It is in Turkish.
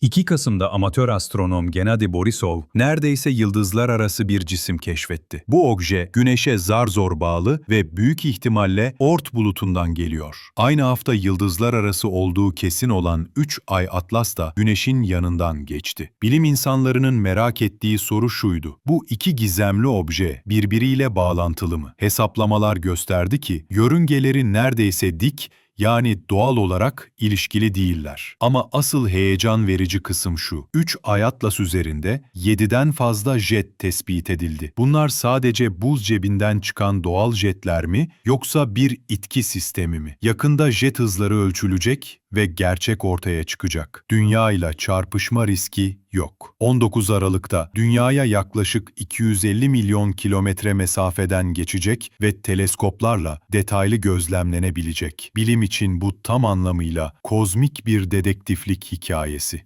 2 Kasım'da amatör astronom Gennady Borisov neredeyse yıldızlar arası bir cisim keşfetti. Bu obje Güneş'e zar zor bağlı ve büyük ihtimalle Oort bulutundan geliyor. Aynı hafta yıldızlar arası olduğu kesin olan 3 ay Atlas da Güneş'in yanından geçti. Bilim insanlarının merak ettiği soru şuydu. Bu iki gizemli obje birbiriyle bağlantılı mı? Hesaplamalar gösterdi ki yörüngeleri neredeyse dik yani doğal olarak ilişkili değiller. Ama asıl heyecan verici kısım şu. 3 ay atlas üzerinde 7'den fazla jet tespit edildi. Bunlar sadece buz cebinden çıkan doğal jetler mi yoksa bir itki sistemi mi? Yakında jet hızları ölçülecek ve gerçek ortaya çıkacak. Dünya ile çarpışma riski yok. 19 Aralık'ta dünyaya yaklaşık 250 milyon kilometre mesafeden geçecek ve teleskoplarla detaylı gözlemlenebilecek. Bilim için bu tam anlamıyla kozmik bir dedektiflik hikayesi.